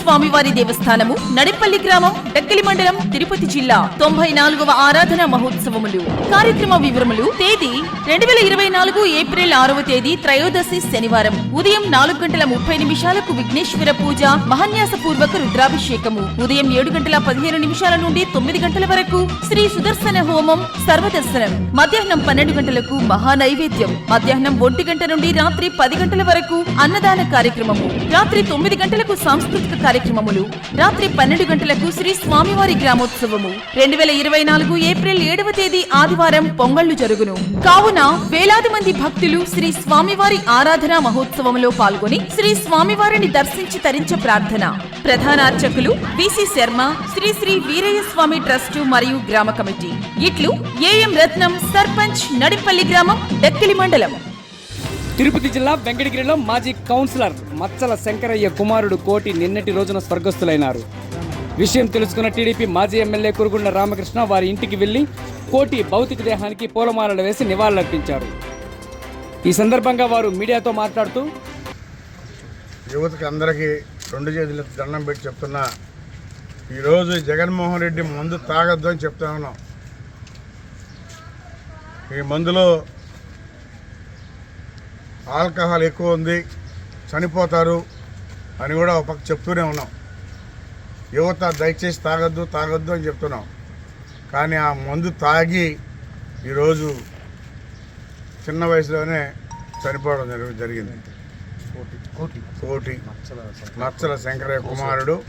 స్వామివారి దేవస్థానము నడిపల్లి గ్రామం డక్కిలి మండలం తిరుపతి జిల్లా. తొంభై నాలుగవ ఆరాధన మహోత్సవములు. కార్యక్రమ వివరములు తేదీ రెండు వేల ఇరవై నాలుగు ఏప్రిల్ ఆరవ తేదీ త్రయోదశి శనివారం. ఉదయం నాలుగు గంటల ముప్పై నిమిషాలకు విఘ్నేశ్వర పూజ మహాన్యాస పూర్వక రుద్రాభిషేకము. ఉదయం ఏడు గంటల పదిహేను నిమిషాల నుండి తొమ్మిది గంటల వరకు శ్రీ సుదర్శన హోమం సర్వదర్శనం. మధ్యాహ్నం పన్నెండు గంటలకు మహా నైవేద్యం మధ్యాహ్నం ఒంటి గంట నుండి రాత్రి పది గంటల వరకు అన్నదాన కార్యక్రమము. రాత్రి తొమ్మిది గంటలకు సాంస్కృతిక కార్యక్రమములు. రాత్రి పన్నెండు గంటలకు శ్రీ స్వామివారి గ్రామోత్సవము. రెండు వేల ఇరవై నాలుగు ఏప్రిల్ ఏడవ తేదీ ఆదివారం పొంగళ్ళు జరుగును. కావున వేలాది మంది భక్తులు శ్రీ స్వామివారి ఆరాధన మహోత్సవంలో పాల్గొని శ్రీ స్వామివారిని దర్శించి తరించ ప్రార్థన. ప్రధాన అర్చకులు బీసీ శర్మ శ్రీ శ్రీ వీరయ్య స్వామి ట్రస్టు మరియు గ్రామ కమిటీ. ఇట్లు ఏఎం రత్నం సర్పంచ్ నడిపల్లి గ్రామం డక్కిలి మండలం. తిరుపతి జిల్లా వెంకటగిరిలో మాజీ కౌన్సిలర్ మచ్చల శంకరయ్య కుమారుడు కోటి నిన్నటి రోజున స్వర్గస్థులైనారు. విషయం తెలుసుకున్న టీడీపీ మాజీ ఎమ్మెల్యే కురుగుండ రామకృష్ణ వారి ఇంటికి వెళ్ళి కోటి భౌతిక దేహానికి పూలమాలలు వేసి నివాళులర్పించారు. ఈ సందర్భంగా వారు మీడియాతో మాట్లాడుతూ యువతకి అందరికీ రెండు చేతులు దండం పెట్టి చెప్తున్నా ఈరోజు జగన్మోహన్ రెడ్డి మందు తాగద్దు అని చెప్తా ఉన్నాం. ఈ మందులో ఆల్కహాల్ ఎక్కువ ఉంది చనిపోతారు అని కూడా ఒక పక్క చెప్తూనే ఉన్నాం. యువత దయచేసి తాగొద్దు తాగొద్దు అని చెప్తున్నాం. కానీ ఆ మందు తాగి ఈరోజు చిన్న వయసులోనే చనిపోవడం జరి- జరిగింది. కోటి మచ్చల శంకరయ్య కుమారుడు.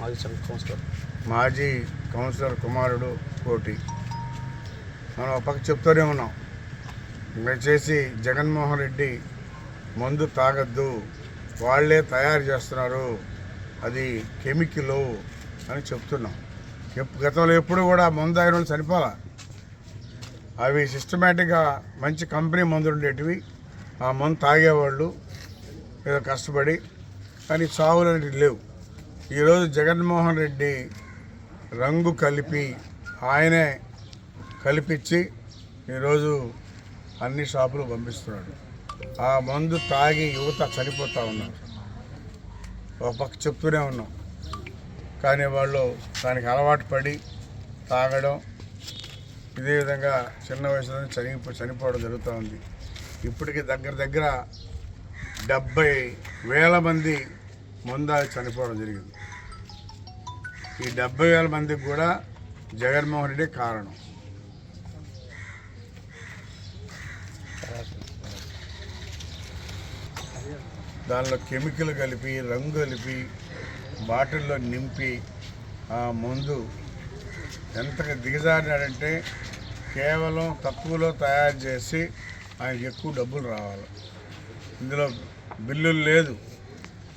మాజీ కౌన్సిలర్. కుమారుడు కోటి. మనం ఒక పక్క చెప్తూనే ఉన్నాం. దయచేసి జగన్మోహన్ రెడ్డి మందు తాగద్దు. వాళ్ళే తయారు చేస్తున్నారు. అది కెమికల్ అని చెప్తున్నాం. గతంలో ఎప్పుడు కూడా మందు తాగిన వాళ్ళు చనిపోలా అవి సిస్టమేటిక్గా మంచి కంపెనీ మందులు ఉండేటివి. ఆ మందు తాగేవాళ్ళు ఏదో కష్టపడి కానీ చావులు అనేటివి లేవు. ఈరోజు జగన్మోహన్ రెడ్డి రంగు కలిపి ఆయనే కల్పించి ఈరోజు అన్ని షాపులు పంపిస్తున్నాడు. ఆ మందు తాగి యువత చనిపోతూ ఉన్నారు. ఒక పక్క చెప్తూనే ఉన్నాం. కానీ వాళ్ళు దానికి అలవాటు పడి తాగడం ఇదే విధంగా చిన్న వయసులో చనిపో చనిపోవడం జరుగుతూ ఉంది. ఇప్పటికి దగ్గర దగ్గర డెబ్బై వేల మంది ముందాగి చనిపోవడం జరిగింది. ఈ డెబ్బై వేల మందికి కూడా జగన్మోహన్ రెడ్డి కారణం. దానిలో కెమికల్ కలిపి రంగు కలిపి బాటిల్లో నింపి ఆ మందు ఎంతగా దిగజారినాడంటే కేవలం తక్కువలో తయారు చేసి ఆయనకి ఎక్కువ డబ్బులు రావాలి. ఇందులో బిల్లులు లేదు.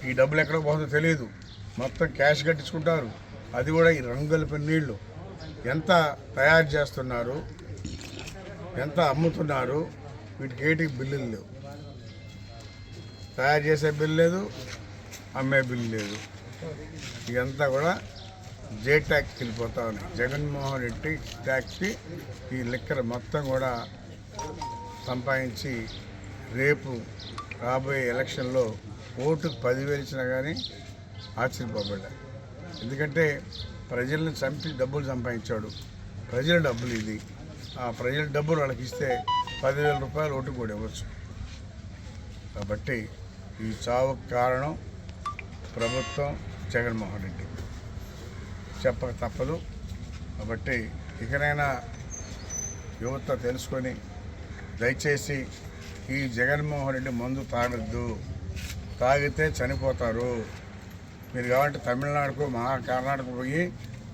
ఈ డబ్బులు ఎక్కడ పోతుందో తెలియదు మొత్తం క్యాష్ కట్టించుకుంటారు. అది కూడా ఈ రంగు కలిపిన నీళ్ళు. ఎంత తయారు చేస్తున్నారు? ఎంత అమ్ముతున్నారు? వీటికి ఏటికి బిల్లులు లేవు. తయారు చేసే బిల్లు లేదు అమ్మే బిల్లు లేదు. ఇదంతా కూడా జే ట్యాక్స్కి వెళ్ళిపోతా ఉన్నాయి. జగన్మోహన్ రెడ్డి ట్యాక్స్కి ఈ లెక్కలు మొత్తం కూడా సంపాదించి రేపు రాబోయే ఎలక్షన్లో ఓటుకు పదివేలు ఇచ్చినా కానీ ఆశ్చర్యపోబడ్డా ఎందుకంటే ప్రజల్ని చంపి డబ్బులు సంపాదించాడు. ప్రజల డబ్బులు ఇది. ఆ ప్రజల డబ్బులు వాళ్ళకి ఇస్తే పదివేల రూపాయలు ఓటు కూడా ఇవ్వచ్చు. కాబట్టి ఈ చావుకు కారణం ప్రభుత్వం జగన్మోహన్ రెడ్డి. చెప్పక తప్పదు. కాబట్టి ఇకనైనా యువత తెలుసుకొని దయచేసి ఈ జగన్మోహన్ రెడ్డి మందు తాగొద్దు. తాగితే చనిపోతారు. మీరు కాబట్టి తమిళనాడుకు మహా కర్ణాటక పోయి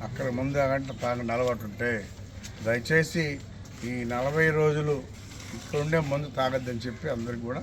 అక్కడ ముందు కావాలంటే తాగని అలవాటు ఉంటే దయచేసి ఈ నలభై రోజులు ఇక్కడ ఉండే మందు తాగొద్దని చెప్పి అందరికి కూడా